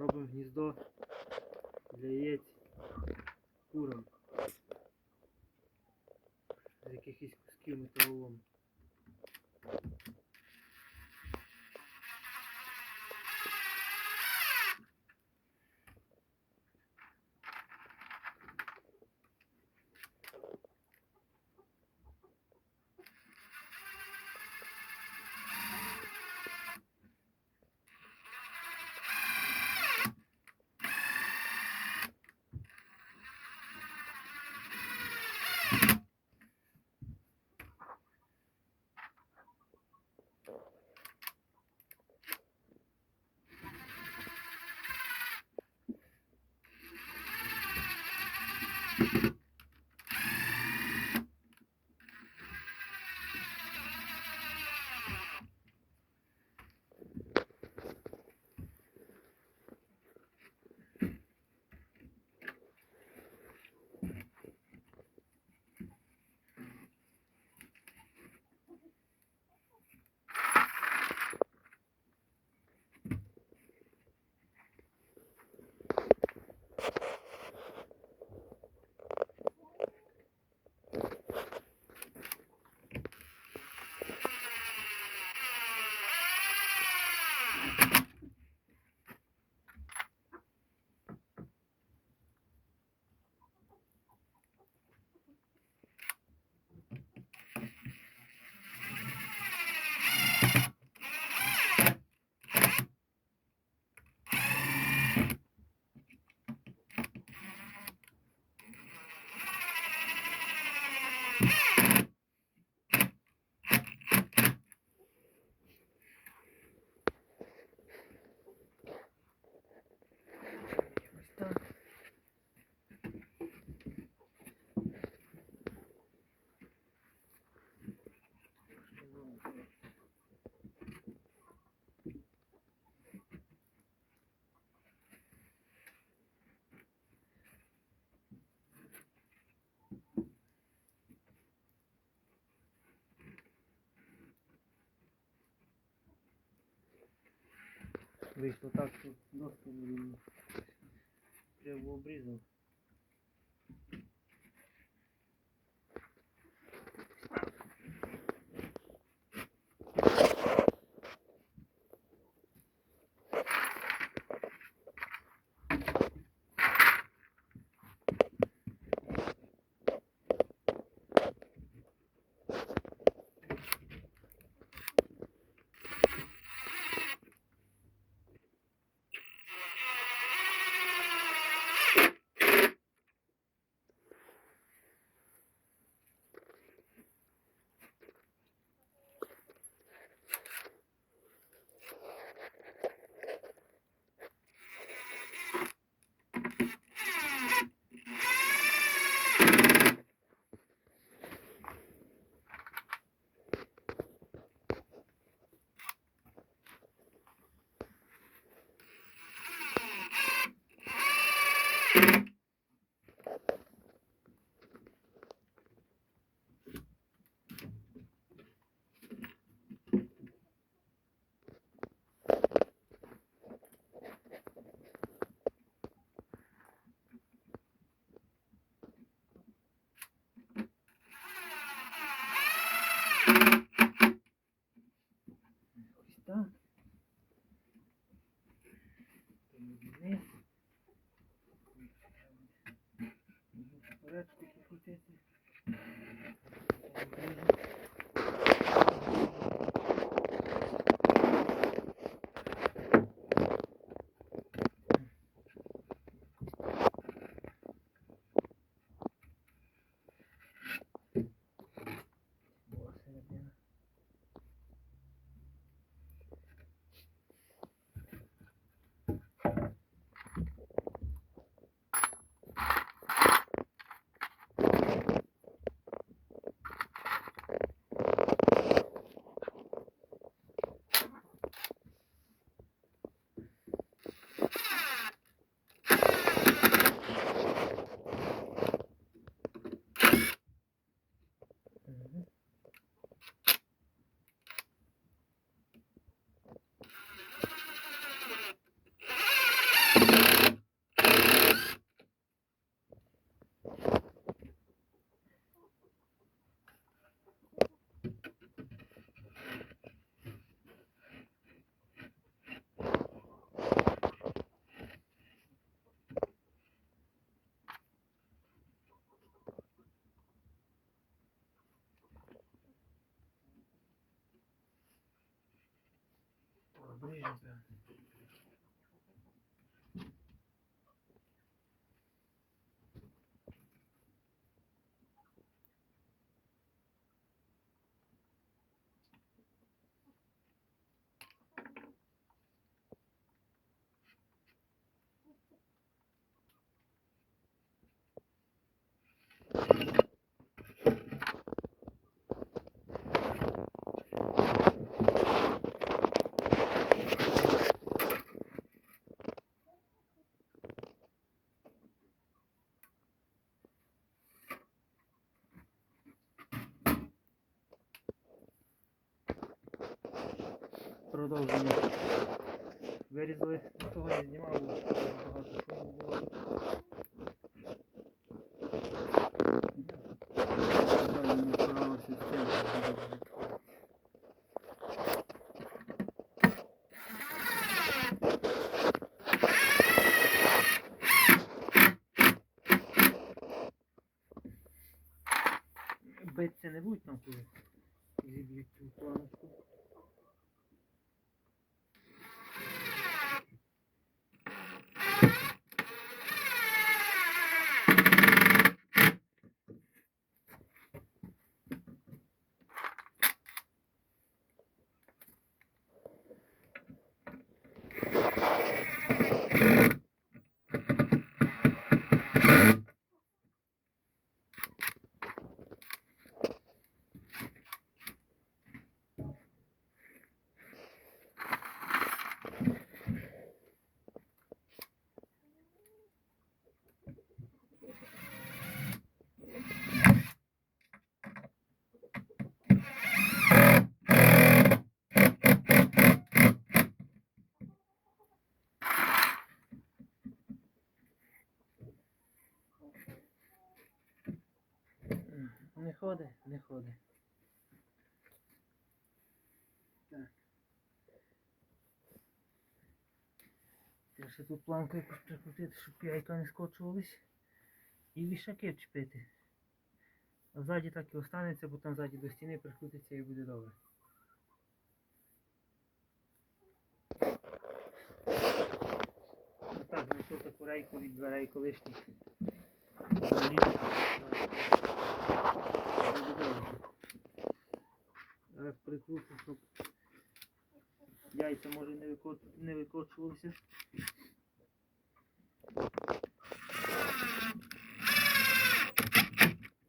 Робимо гніздо для яєць курам. З якихось кусків металолому. Вийшло так, що доску не Прямо обрізав. Обріжемо, Продовження. Вирізали, того не знімав, бо багато шуму було. Биться не будь там коли зіб'ють цю планочку. Не ходи, не ходи. Так. Треба ще тут планку якусь прикрутити, щоб яйка не скочувались. І вішаки вчепити. Ззаді так і останеться, бо там ззаді до стіни прикрутиться і буде добре. Так, знайшов таку рейку від дверей колишніх. Зараз прикручу, щоб яйця може не, викоч... не викочувалися.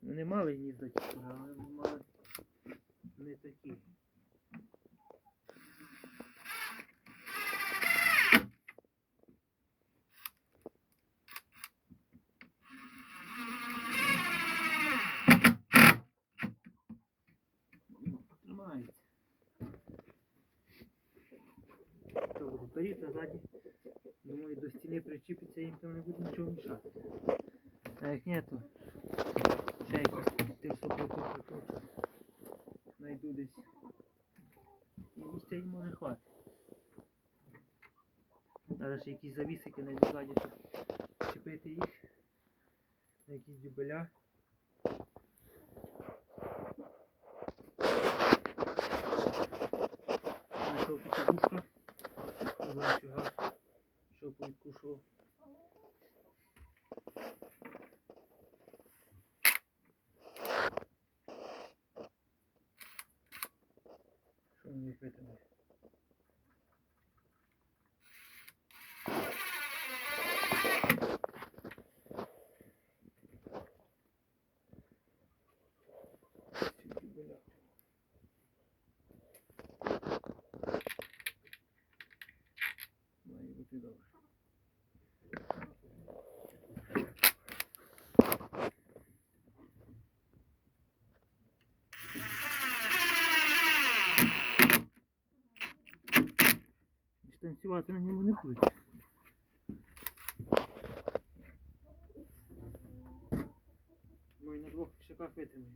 Вони мали гнізда, але вони мали не такі. Ну, Тримається. Що буде вперед, а ззаді, думаю, до стіни причіпиться, їм там не буде нічого мішати. А як ні, то ще якось ти все прикручу, прикручу. Найду десь. Місця може хватить. Зараз якісь завісики на ззаді, щоб чіпити їх. На якісь дюбеля. Знайшов пікабушка. Зафіга. Що повідкушував. Станцювати на ньому не будуть. І на двох шиках витримає.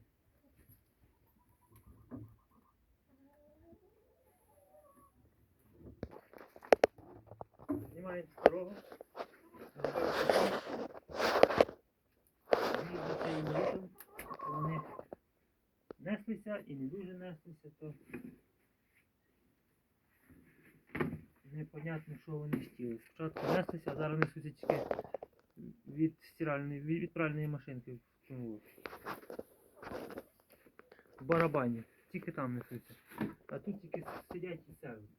Знімаємо старого. Вони неслися і не дуже неслися, то непонятно, що вони хотіли. Спочатку нестися, а зараз несуться тільки від стиральної, від, від пральної машинки. Ну, в барабані. Тільки там несуться. А тут тільки сидять і сервять.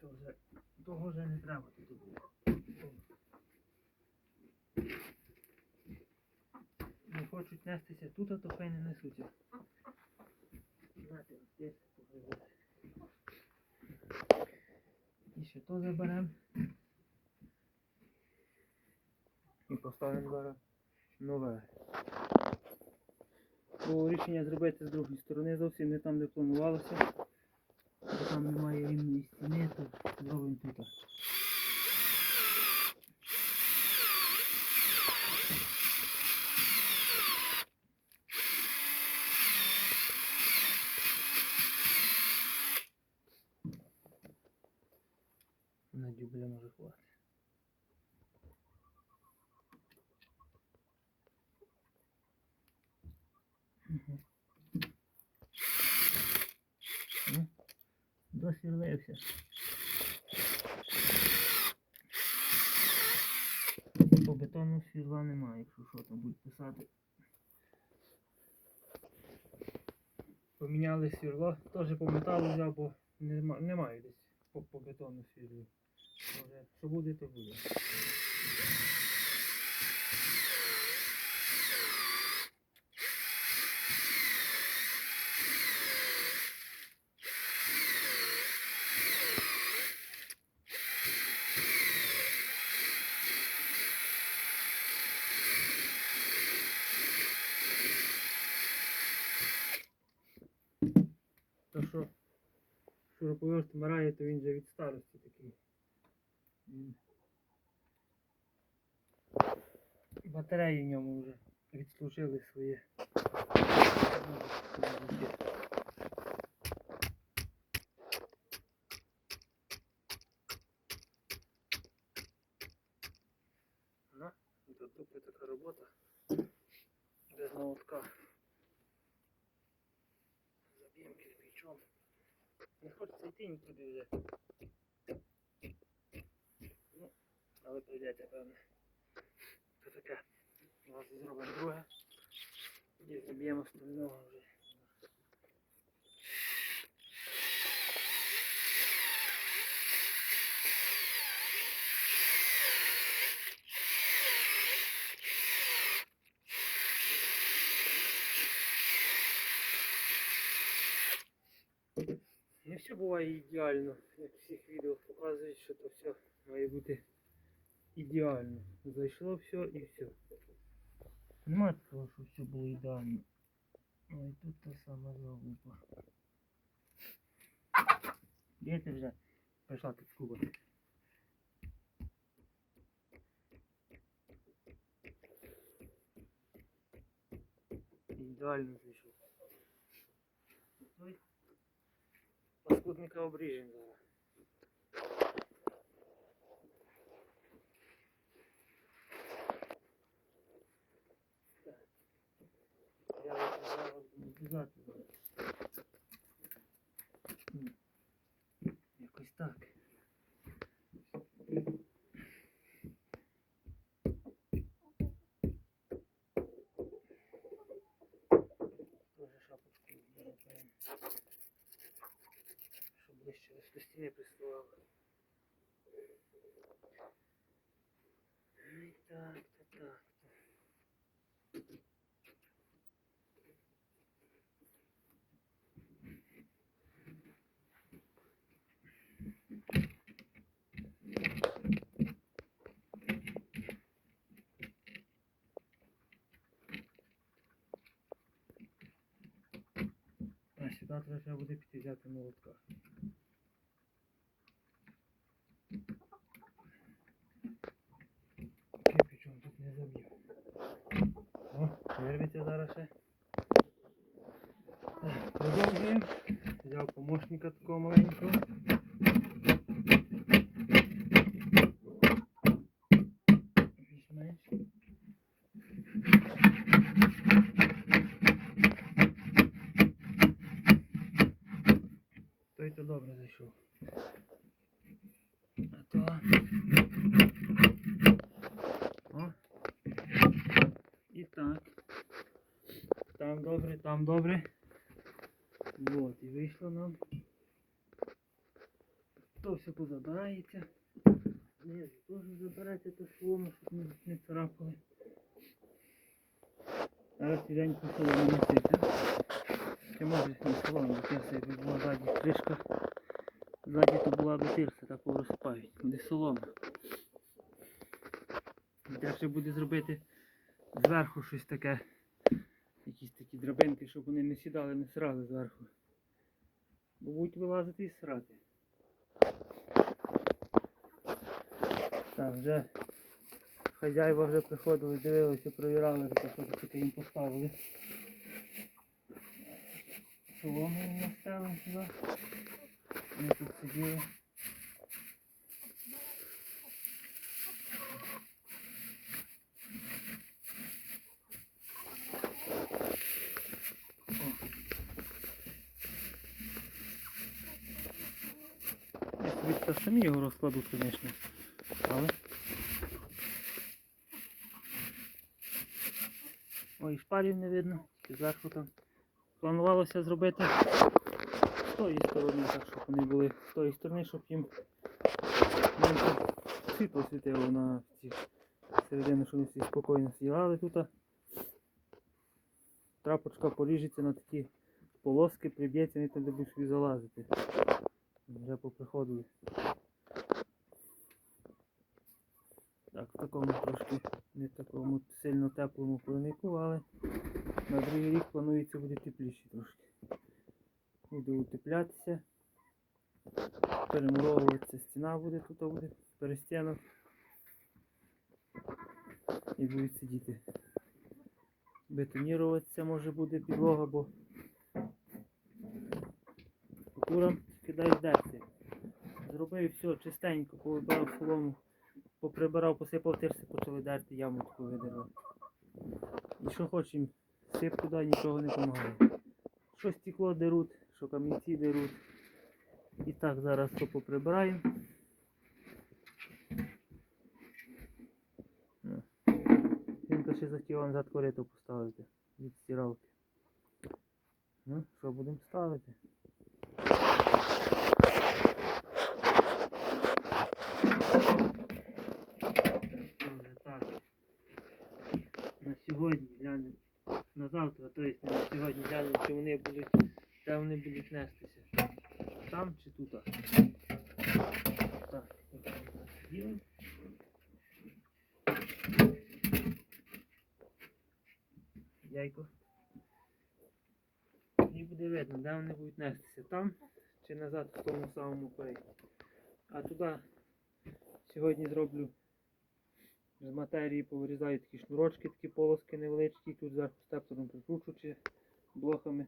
То вже, того вже не треба тут було. Не хочуть нестися тут, а то хай не несуться. Знаєте, здесь погребати. І ще то заберемо. І поставимо зараз нове. Бо рішення зробити з другої сторони, зовсім не там, де планувалося. Бо там немає рівної стіни, то зробимо тут. Може хватить. Мгм. Ну, По бетону світла немає, якщо що там будуть писати. Поміняли свірло, теж по металу взяв, бо нема, немає десь по, по бетону свірлі. Може, що буде, то буде. Шуруповерт вмирає, то він же від старості такий. Батареї в ньому вже відслужили своє. І заб'ємо стального вже. Не все буває ідеально, як в всіх відео показують, що то все має бути ідеально. Зайшло все і все. Нема такого, що все було ідеально. Ой, тут та сама залупа. Де ти вже прийшла тут куба? Ідеально зайшов. Ой. Паскудника обріжем зараз. М. Якось так. Тоже шапочку. Щоб ближче до стіни так, так, так. А ще буде піти взяти молотка. Кирпичом тут не заб'є. О, вирветься зараз ще. Продовжуємо. Взяв помощника такого маленького. Більш-менш. Той то добре зайшов. О. О. І так. Там добре, добре. Вот, і вийшло нам. То все позабирається. Ні, теж забирається то солому, щоб не, не царапали. Зараз свіженьку солому носити. Чи може не солому, це якби була ззаді кришка. Ззаді то була би тирса, так розпають. Буде солома. І ще буде зробити зверху щось таке. Драбинки, щоб вони не сідали, не срали зверху. Бо будуть вилазити і срати. Так, вже хазяїва вже приходили, дивилися, провірали, що таке їм поставили. Солому наставили сюди. Ми тут сиділи. Я самі його розкладу, звісно. Але. Ой, шпалів не видно, тільки зверху там. Планувалося зробити з тої сторони, так щоб вони були з тої сторони, щоб їм менше світло світило на ці середини, щоб вони всі спокійно. Але тут трапочка поріжеться на такі полоски, приб'ється, вони де будуть залазити. Вже поприходили. Так, в такому трошки не такому сильно теплому плавнику, але на другий рік планується буде тепліше трошки. Буде утеплятися. Перемуровуватися стіна буде, тут буде перестінок. І будуть сидіти. Бетоніруватися може буде підлога, бо курам кидають дерці. Зробив все чистенько, повибирав солому, поприбирав, посипав тирси, почали дерти, яму таку видерли. І що хочемо, сип туди нічого не допомагає. Що стекло деруть, що камінці деруть. І так зараз то поприбираємо. Жінка ще захотіла назад корито поставити від стиралки. Ну, що будемо ставити? Так. На сьогодні глянемо. На завтра, тобто на сьогодні глянемо, чи вони будуть, де вони будуть нестися. Там чи тут? Так, ділимо. Яйко. І буде видно, де вони будуть нестися. Там чи назад в тому самому проєкті. А туди сьогодні зроблю з матерії повирізаю такі шнурочки, такі полоски невеличкі, тут зверху стептором прикручуючи блоками,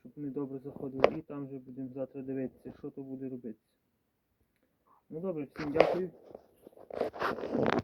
щоб вони добре заходили. І там вже будемо завтра дивитися, що то буде робити. Ну добре, всім дякую.